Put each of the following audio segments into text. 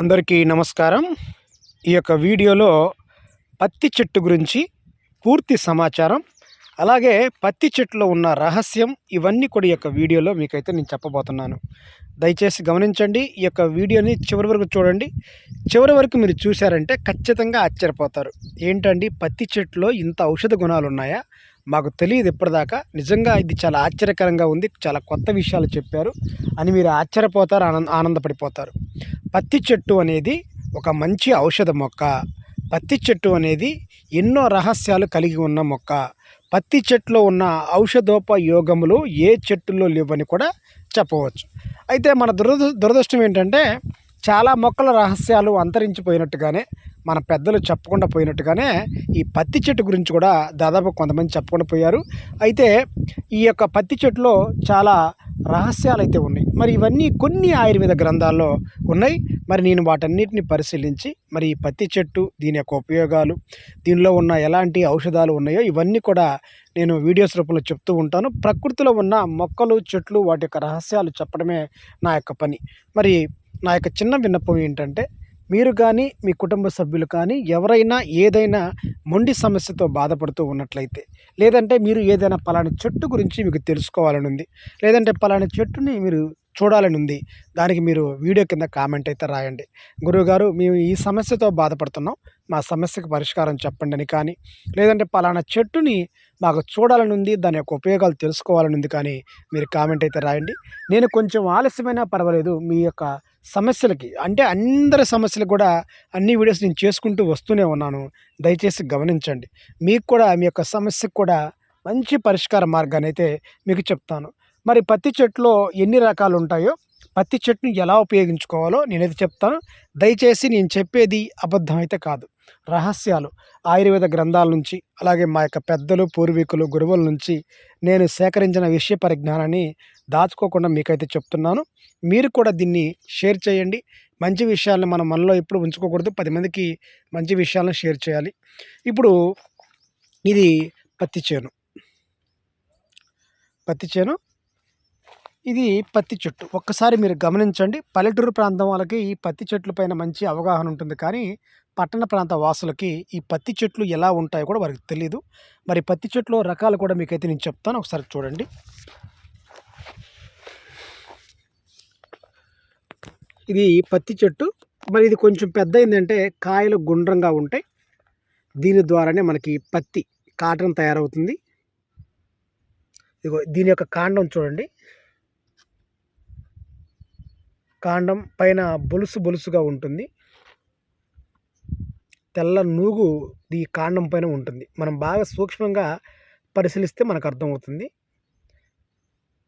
అందరికీ నమస్కారం. ఈ యొక్క వీడియోలో పత్తి చెట్టు గురించి పూర్తి సమాచారం అలాగే పత్తి చెట్టులో ఉన్న రహస్యం ఇవన్నీ కూడా ఈ యొక్క వీడియోలో మీకైతే నేను చెప్పబోతున్నాను. దయచేసి గమనించండి ఈ యొక్క వీడియోని చివరి వరకు చూడండి. చివరి వరకు మీరు చూశారంటే ఖచ్చితంగా ఆశ్చర్యపోతారు. ఏంటండి పత్తి చెట్టులో ఇంత ఔషధ గుణాలు ఉన్నాయా మాకు తెలియదు ఇప్పటిదాకా. నిజంగా ఇది చాలా ఆశ్చర్యకరంగా ఉంది. చాలా కొత్త విషయాలు చెప్పారు. అని మీరు ఆశ్చర్యపోతారు ఆనంద ఆనందపడిపోతారు. పత్తి చెట్టు అనేది ఒక మంచి ఔషధ మొక్క. పత్తి చెట్టు అనేది ఎన్నో రహస్యాలు కలిగి ఉన్న మొక్క. పత్తి చెట్టులో ఉన్న ఔషధోపయోగములు ఏ చెట్టులో లేవని కూడా చెప్పవచ్చు. అయితే మన దురద దురదృష్టం ఏంటంటే చాలా మొక్కల రహస్యాలు అంతరించిపోయినట్టుగానే మన పెద్దలు చెప్పకుండా పోయినట్టుగానే ఈ పత్తి చెట్టు గురించి కూడా దాదాపు కొంతమంది చెప్పకుండా పోయారు. అయితే ఈ యొక్క పత్తి చెట్టులో చాలా రహస్యాలు అయితే ఉన్నాయి. మరి ఇవన్నీ కొన్ని ఆయుర్వేద గ్రంథాల్లో ఉన్నాయి. మరి నేను వాటన్నిటిని పరిశీలించి మరి ఈ పత్తి చెట్టు దీని యొక్క ఉపయోగాలు దీనిలో ఉన్న ఎలాంటి ఔషధాలు ఉన్నాయో ఇవన్నీ కూడా నేను వీడియోస్ రూపంలో చెప్తూ ఉంటాను. ప్రకృతిలో ఉన్న మొక్కలు చెట్లు వాటి యొక్క రహస్యాలు చెప్పడమే నా యొక్క పని. మరి నా యొక్క చిన్న విన్నపం ఏంటంటే మీరు కానీ మీ కుటుంబ సభ్యులు కానీ ఎవరైనా ఏదైనా మొండి సమస్యతో బాధపడుతూ ఉన్నట్లయితే లేదంటే మీరు ఏదైనా పలానా చెట్టు గురించి మీకు తెలుసుకోవాలని ఉంది లేదంటే పలానా చెట్టుని మీరు చూడాలని ఉంది దానికి మీరు వీడియో కింద కామెంట్ అయితే రాయండి. గురువుగారు మేము ఈ సమస్యతో బాధపడుతున్నాం మా సమస్యకు పరిష్కారం చెప్పండి అని కానీ లేదంటే పలానా చెట్టుని మాకు చూడాలని ఉంది దాని యొక్క ఉపయోగాలు తెలుసుకోవాలని ఉంది కానీ మీరు కామెంట్ అయితే రాయండి. నేను కొంచెం ఆలస్యమైనా పర్వాలేదు మీ యొక్క సమస్యలకి అంటే అందరి సమస్యలు కూడా అన్ని వీడియోస్ నేను చేసుకుంటూ వస్తూనే ఉన్నాను. దయచేసి గమనించండి. మీకు కూడా మీ యొక్క సమస్యకు కూడా మంచి పరిష్కార మార్గాన్ని అయితే మీకు చెప్తాను. మరి పత్తి చెట్టులో ఎన్ని రకాలు ఉంటాయో పత్తి చెట్టుని ఎలా ఉపయోగించుకోవాలో నేనైతే చెప్తాను. దయచేసి నేను చెప్పేది అబద్ధం అయితే కాదు. రహస్యాలు. ఆయుర్వేద గ్రంథాల నుంచి అలాగే మా యొక్క పెద్దలు పూర్వీకులు గురువుల నుంచి నేను సేకరించిన విషయ పరిజ్ఞానాన్ని దాచుకోకుండా మీకైతే చెప్తున్నాను. మీరు కూడా దీన్ని షేర్ చేయండి. మంచి విషయాలను మనం మనలో ఎప్పుడు ఉంచుకోకూడదు. పది మందికి మంచి విషయాలను షేర్ చేయాలి. ఇప్పుడు ఇది పత్తి చేను. పత్తి చేను. ఇది పత్తి చెట్టు. ఒక్కసారి మీరు గమనించండి. పల్లెటూరు ప్రాంతం వాళ్ళకి ఈ పత్తి చెట్ల పైన మంచి అవగాహన ఉంటుంది. కానీ పట్టణ ప్రాంత వాసులకి ఈ పత్తి చెట్లు ఎలా ఉంటాయో కూడా వారికి తెలియదు మరి పత్తి చెట్లు రకాలు కూడా మీకైతే నేను చెప్తాను. ఒకసారి చూడండి. ఇది పత్తి చెట్టు. మరి ఇది కొంచెం పెద్ద ఏంటంటే కాయలు గుండ్రంగా ఉంటాయి. దీని ద్వారానే మనకి పత్తి కాటన్ తయారవుతుంది. ఇదిగో దీని యొక్క కాండం చూడండి. కాండం పైన బొలుసు బొలుసుగా ఉంటుంది. తెల్ల నూగు ఈ కాండం పైన ఉంటుంది. మనం బాగా సూక్ష్మంగా పరిశీలిస్తే మనకు అర్థమవుతుంది.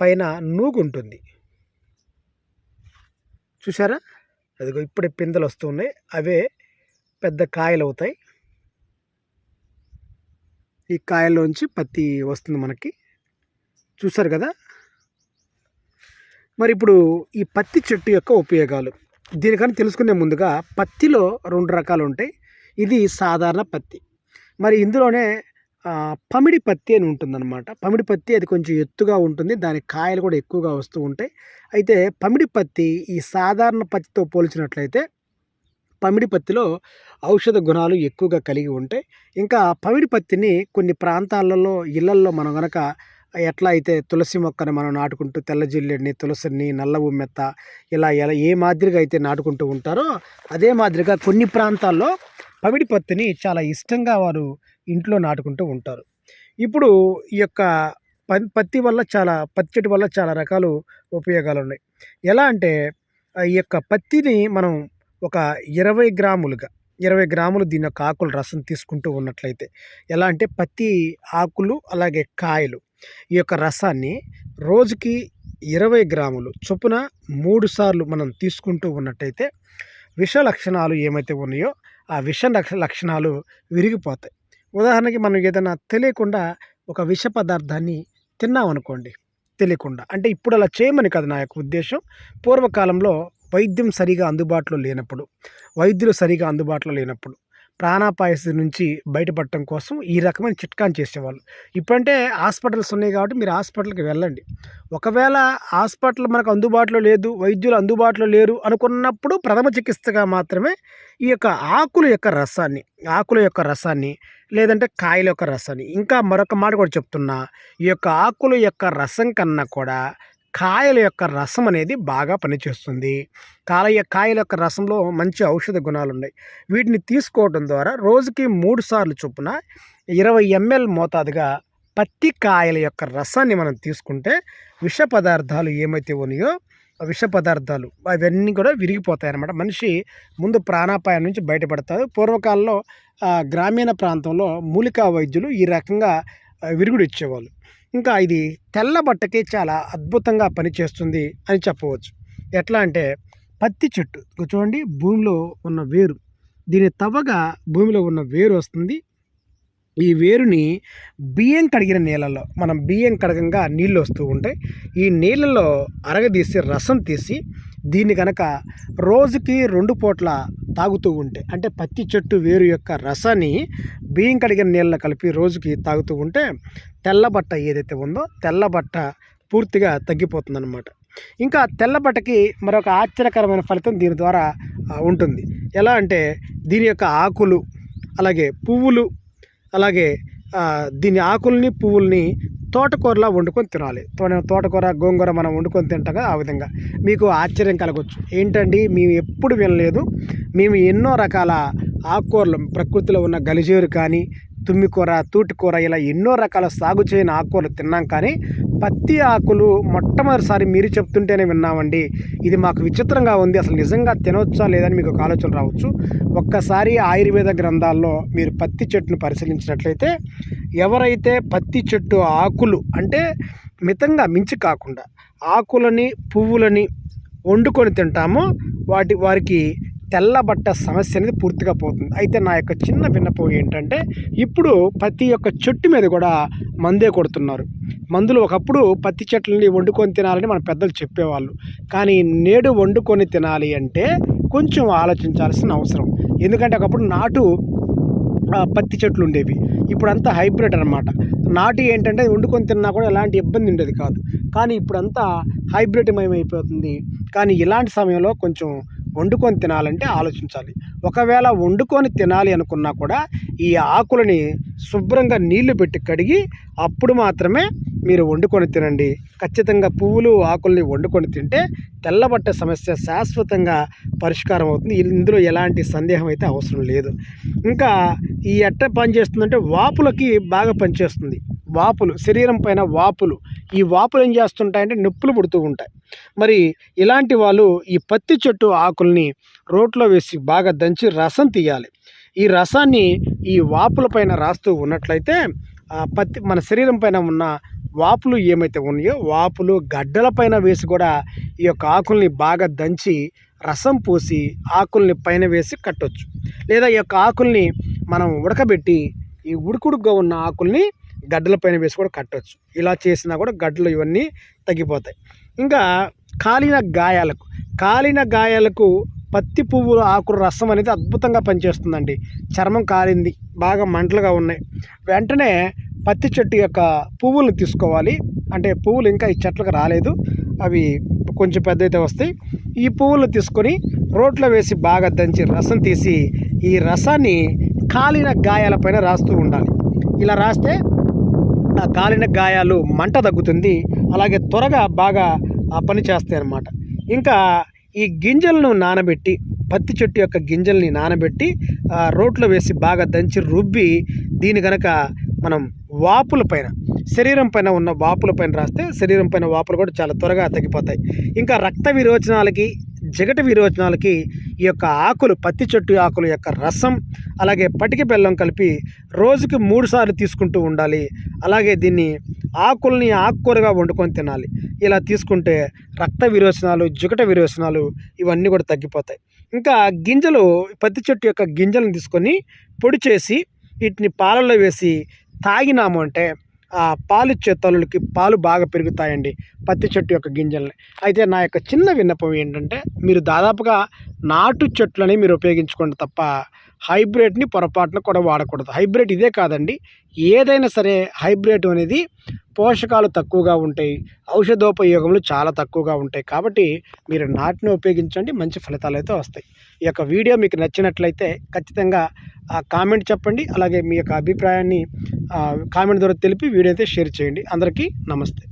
పైన నూగు ఉంటుంది. చూసారా అదిగో ఇప్పుడే పిందెలు వస్తున్నాయి అవే పెద్ద కాయలు అవుతాయి. ఈ కాయల్లోంచి పత్తి వస్తుంది మనకి. చూసారు కదా? మరి ఇప్పుడు ఈ పత్తి చెట్టు యొక్క ఉపయోగాలు. దీనికన్నా తెలుసుకునే ముందుగా పత్తిలో రెండు రకాలు ఉంటాయి. ఇది సాధారణ పత్తి. మరి ఇందులోనే పమిడి పత్తి అని ఉంటుందన్నమాట. పమిడి పత్తి అది కొంచెం ఎత్తుగా ఉంటుంది. దాని కాయలు కూడా ఎక్కువగా వస్తూ ఉంటాయి. అయితే పమిడి పత్తి ఈ సాధారణ పత్తితో పోల్చినట్లయితే పమిడి పత్తిలో ఔషధ గుణాలు ఎక్కువగా కలిగి ఉంటాయి. ఇంకా పమిడి పత్తిని కొన్ని ప్రాంతాలలో ఇళ్ళల్లో మనం కనుక ఎట్లా అయితే తులసి మొక్కని మనం నాటుకుంటూ తెల్ల జిల్లెడిని తులసిని నల్ల ఉమ్మెత్త ఇలా ఎలా ఏ మాదిరిగా అయితే నాటుకుంటూ ఉంటారో అదే మాదిరిగా కొన్ని ప్రాంతాల్లో పమిడి పత్తిని చాలా ఇష్టంగా వారు ఇంట్లో నాటుకుంటూ ఉంటారు. ఇప్పుడు ఈ యొక్క పత్తి వల్ల చాలా పత్తి చెట్టు వల్ల చాలా రకాలు ఉపయోగాలు ఉన్నాయి ఎలా అంటే ఈ యొక్క పత్తిని మనం ఒక ఇరవై గ్రాములుగా ఇరవై గ్రాములు దీని యొక్క ఆకుల రసం తీసుకుంటూ ఉన్నట్లయితే ఎలా అంటే పత్తి ఆకులు అలాగే కాయలు ఈ యొక్క రసాన్ని రోజుకి ఇరవై గ్రాములు చొప్పున మూడు సార్లు మనం తీసుకుంటూ ఉన్నట్టయితే విష లక్షణాలు ఏమైతే ఉన్నాయో ఆ విష లక్షణాలు విరిగిపోతాయి. ఉదాహరణకి మనం ఏదైనా తెలియకుండా ఒక విష పదార్థాన్ని తిన్నామనుకోండి తెలియకుండా. అంటే ఇప్పుడు అలా చేయమని కాదు నా యొక్క ఉద్దేశం. పూర్వకాలంలో వైద్యం సరిగా అందుబాటులో లేనప్పుడు వైద్యులు సరిగా అందుబాటులో లేనప్పుడు ప్రాణాపాయస్థితి నుంచి బయటపడటం కోసం ఈ రకమైన చిట్కాని చేసేవాళ్ళు. ఇప్పుడంటే హాస్పిటల్స్ ఉన్నాయి కాబట్టి మీరు హాస్పిటల్కి వెళ్ళండి. ఒకవేళ హాస్పిటల్ మనకు అందుబాటులో లేదు వైద్యులు అందుబాటులో లేరు అనుకున్నప్పుడు ప్రథమ చికిత్సగా మాత్రమే ఈ యొక్క ఆకుల యొక్క రసాన్ని ఆకుల యొక్క రసాన్ని లేదంటే కాయల యొక్క రసాన్ని ఇంకా మరొక మాట కూడా చెప్తున్నా ఈ యొక్క ఆకుల యొక్క రసం కన్నా కూడా కాయల యొక్క రసం అనేది బాగా పనిచేస్తుంది. కాయ కాయల యొక్క రసంలో మంచి ఔషధ గుణాలు ఉన్నాయి వీటిని తీసుకోవడం ద్వారా రోజుకి మూడు సార్లు చొప్పున ఇరవై ఎంఎల్ మోతాదుగా పత్తి కాయల యొక్క రసాన్ని మనం తీసుకుంటే విష పదార్థాలు ఏమైతే ఉన్నాయో విష పదార్థాలు అవన్నీ కూడా విరిగిపోతాయి అన్నమాట మనిషి ముందు ప్రాణాపాయం నుంచి బయటపడతారు పూర్వకాలంలో గ్రామీణ ప్రాంతంలో మూలికా వైద్యులు ఈ రకంగా విరుగుడు ఇచ్చేవాళ్ళు. ఇంకా ఇది తెల్ల బట్టకి చాలా అద్భుతంగా పనిచేస్తుంది అని చెప్పవచ్చు. ఎట్లా అంటే పత్తి చెట్టు. చూడండి భూమిలో ఉన్న వేరు. దీని తవ్వగా భూమిలో ఉన్న వేరు వస్తుంది. ఈ వేరుని బియ్యం కడిగిన నీళ్ళలో మనం బియ్యం కడగంగా నీళ్ళు వస్తూ ఉంటాయి ఈ నీళ్ళలో అరగదీసి రసం తీసి దీన్ని కనుక రోజుకి రెండు పూట్ల తాగుతూ ఉంటే అంటే పత్తి చెట్టు వేరు యొక్క రసాన్ని బియ్యం కడిగిన నీళ్ళలో కలిపి రోజుకి తాగుతూ ఉంటే తెల్లబట్ట ఏదైతే ఉందో తెల్లబట్ట పూర్తిగా తగ్గిపోతుందన్నమాట. ఇంకా తెల్లబట్టకి మరొక ఆశ్చర్యకరమైన ఫలితం దీని ద్వారా ఉంటుంది. ఎలా అంటే దీని యొక్క ఆకులు అలాగే పువ్వులు అలాగే దీని ఆకుల్ని పువ్వుల్ని తోటకూరలా వండుకొని తినాలి. తో- తోటకూర గోంగూర మనం వండుకొని తింటాం ఆ విధంగా. మీకు ఆశ్చర్యం కలగవచ్చు ఏంటండి? మేము ఎప్పుడు వినలేదు. మేము ఎన్నో రకాల ఆకుకూరలు ప్రకృతిలో ఉన్న గలిజేరు కానీ తుమ్మికూర తూటికూర ఇలా ఎన్నో రకాల సాగు చేయని ఆకుకూరలు తిన్నాం కానీ పత్తి ఆకులు మొట్టమొదటిసారి మీరు చెప్తుంటేనే విన్నామండి. ఇది మాకు విచిత్రంగా ఉంది. అసలు నిజంగా తినవచ్చా లేదని మీకు ఒక ఆలోచన రావచ్చు. ఒక్కసారి ఆయుర్వేద గ్రంథాల్లో మీరు పత్తి చెట్టును పరిశీలించినట్లయితే ఎవరైతే పత్తి చెట్టు ఆకులు అంటే మితంగా మించి కాకుండా ఆకులని పువ్వులని వండుకొని తింటామో వాటి వారికి తెల్లబట్ట సమస్య అనేది పూర్తిగా పోతుంది. అయితే నా యొక్క చిన్న విన్నపం ఏంటంటే ఇప్పుడు ప్రతి ఒక్క చెట్టు మీద కూడా మందే కొడుతున్నారు. మందులు ఒకప్పుడు పత్తి చెట్లని వండుకొని తినాలని మన పెద్దలు చెప్పేవాళ్ళు. కానీ నేడు వండుకొని తినాలి అంటే కొంచెం ఆలోచించాల్సిన అవసరం. ఎందుకంటే ఒకప్పుడు నాటు పత్తి చెట్లు ఉండేవి. ఇప్పుడంతా హైబ్రిడ్ అనమాట నాటు ఏంటంటే వండుకొని తిన్నా కూడా ఎలాంటి ఇబ్బంది ఉండేది కాదు. కానీ ఇప్పుడంతా హైబ్రిడ్ మయమైపోతుంది. కానీ ఇలాంటి సమయంలో కొంచెం వండుకొని తినాలంటే ఆలోచించాలి. ఒకవేళ వండుకొని తినాలి అనుకున్నా కూడా ఈ ఆకులని శుభ్రంగా నీళ్ళు పెట్టి కడిగి అప్పుడు మాత్రమే మీరు వండుకొని తినండి. ఖచ్చితంగా పువ్వులు ఆకుల్ని వండుకొని తింటే తెల్లబట్ట సమస్య శాశ్వతంగా పరిష్కారం అవుతుంది. ఇందులో ఎలాంటి సందేహం అయితే అవసరం లేదు. ఇంకా ఈ ఎట్ట పనిచేస్తుందంటే వాపులకి బాగా పనిచేస్తుంది. వాపులు శరీరం పైన వాపులు. ఈ వాపులు ఏం చేస్తుంటాయంటే నొప్పులు పుడుతూ ఉంటాయి. మరి ఇలాంటి వాళ్ళు ఈ పత్తి చెట్టు ఆకుల్ని రోట్లో వేసి బాగా దంచి రసం తీయాలి. ఈ రసాన్ని ఈ వాపుల పైన రాస్తూ ఉన్నట్లయితే పత్తి మన శరీరం పైన ఉన్న వాపులు ఏమైతే ఉన్నాయో వాపులు గడ్డల పైన వేసి కూడా ఈ యొక్క ఆకుల్ని బాగా దంచి రసం పోసి ఆకుల్ని పైన వేసి కట్టొచ్చు. లేదా ఈ యొక్క ఆకుల్ని మనం ఉడకబెట్టి ఈ ఉడుకుడుగ్గా ఉన్న ఆకుల్ని గడ్డల పైన వేసి కూడా కట్టొచ్చు. ఇలా చేసినా కూడా గడ్డలు ఇవన్నీ తగ్గిపోతాయి. ఇంకా కాలిన గాయాలకు కాలిన గాయాలకు పత్తి పువ్వుల ఆకుల రసం అనేది అద్భుతంగా పనిచేస్తుందండి. చర్మం కాలింది బాగా మంటలుగా ఉన్నాయి. వెంటనే పత్తి చెట్టు యొక్క పువ్వులను తీసుకోవాలి. అంటే పువ్వులు ఇంకా ఈ చెట్లకు రాలేదు. అవి కొంచెం పెద్ద అయితే వస్తాయి. ఈ పువ్వులను తీసుకొని రోట్లో వేసి బాగా దంచి రసం తీసి ఈ రసాన్ని కాలిన గాయాలపైన రాస్తూ ఉండాలి. ఇలా రాస్తే కాలిన గాయాలు మంట తగ్గుతుంది. అలాగే త్వరగా బాగా ఆ పని చేస్తాయి అన్నమాట. ఇంకా ఈ గింజలను నానబెట్టి పత్తి చెట్టు యొక్క గింజల్ని నానబెట్టి రోట్లో వేసి బాగా దంచి రుబ్బి దీని కనుక మనం వాపుల పైన శరీరం పైన ఉన్న వాపుల పైన రాస్తే శరీరం పైన వాపులు కూడా చాలా త్వరగా తగ్గిపోతాయి. ఇంకా రక్త విరోచనాలకి జగట విరోచనాలకి ఈ యొక్క ఆకులు పత్తి చెట్టు ఆకుల యొక్క రసం అలాగే పటిక బెల్లం కలిపి రోజుకి మూడు సార్లు తీసుకుంటూ ఉండాలి. అలాగే దీన్ని ఆకుల్ని ఆకుకూరగా వండుకొని తినాలి. ఇలా తీసుకుంటే రక్త విరోచనాలు జుగట విరోచనాలు ఇవన్నీ కూడా తగ్గిపోతాయి. ఇంకా గింజలు పత్తి చెట్టు యొక్క గింజలను తీసుకొని పొడి చేసి వీటిని పాలల్లో వేసి తాగినాము అంటే పాలిచ్చే తల్లులకి పాలు బాగా పెరుగుతాయండి పత్తి చెట్టు యొక్క గింజల్ని. అయితే నా యొక్క చిన్న విన్నపం ఏంటంటే మీరు దాదాపుగా నాటు చెట్లని మీరు ఉపయోగించుకోండి తప్ప హైబ్రిడ్ని పొరపాటున కూడా వాడకూడదు. హైబ్రిడ్ ఇదే కాదండి. ఏదైనా సరే హైబ్రిడ్ అనేది పోషకాలు తక్కువగా ఉంటాయి. ఔషధోపయోగములు చాలా తక్కువగా ఉంటాయి. కాబట్టి మీరు నాటిని ఉపయోగించండి. మంచి ఫలితాలు అయితే వస్తాయి. ఈ యొక్క వీడియో మీకు నచ్చినట్లయితే ఖచ్చితంగా ఆ కామెంట్ చెప్పండి. అలాగే మీ యొక్క అభిప్రాయాన్ని కామెంట్ ద్వారా తెలిపి వీడియో అయితే షేర్ చేయండి. అందరికీ నమస్తే.